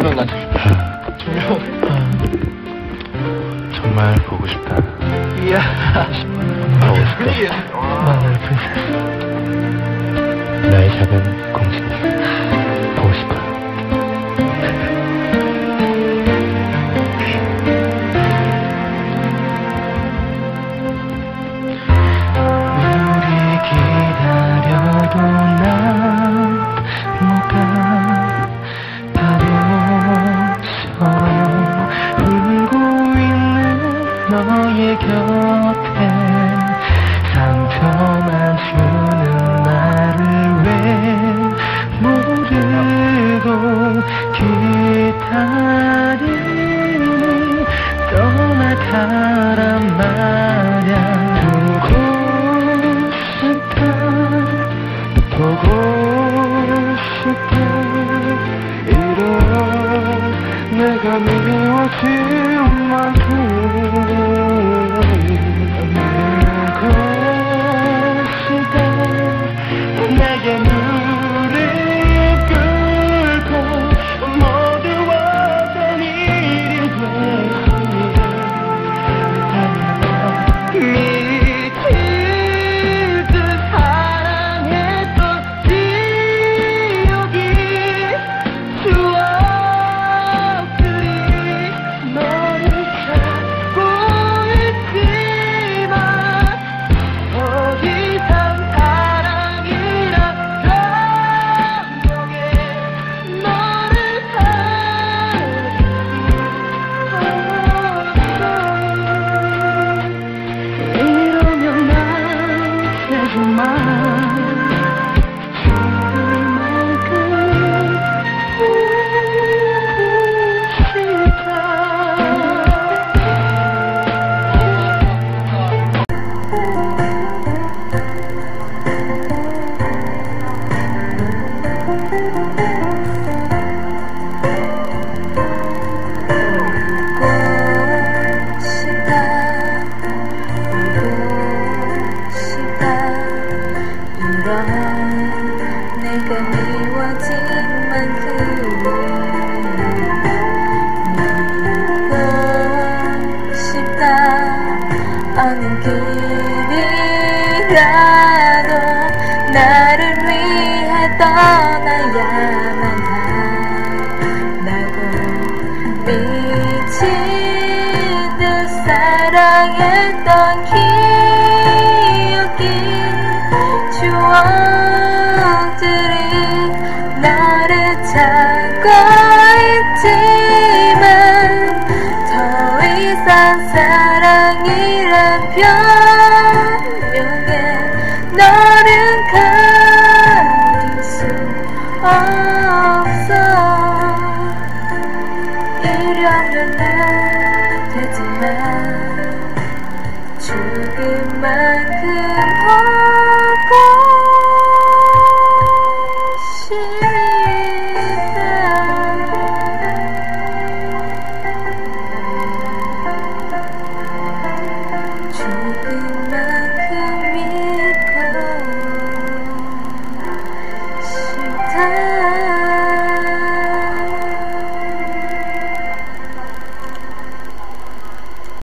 조명 나 조명 정말 보고 싶다. 이야 보고 싶다. 이야 나의 프린세스. 나의 작은 공주님. 보고 싶어. 우리 기다려도 난 기다리니 떠나가란 말야 보고 싶다 보고 싶다 이런 내가 미워진 만큼 어느 길이라도 나를 위해 떠나야만 한다고 미친 듯 사랑했던 기억이 추억들이 나를 찾고 있지만 더 이상 사랑이 없어. 이려면 안 되지만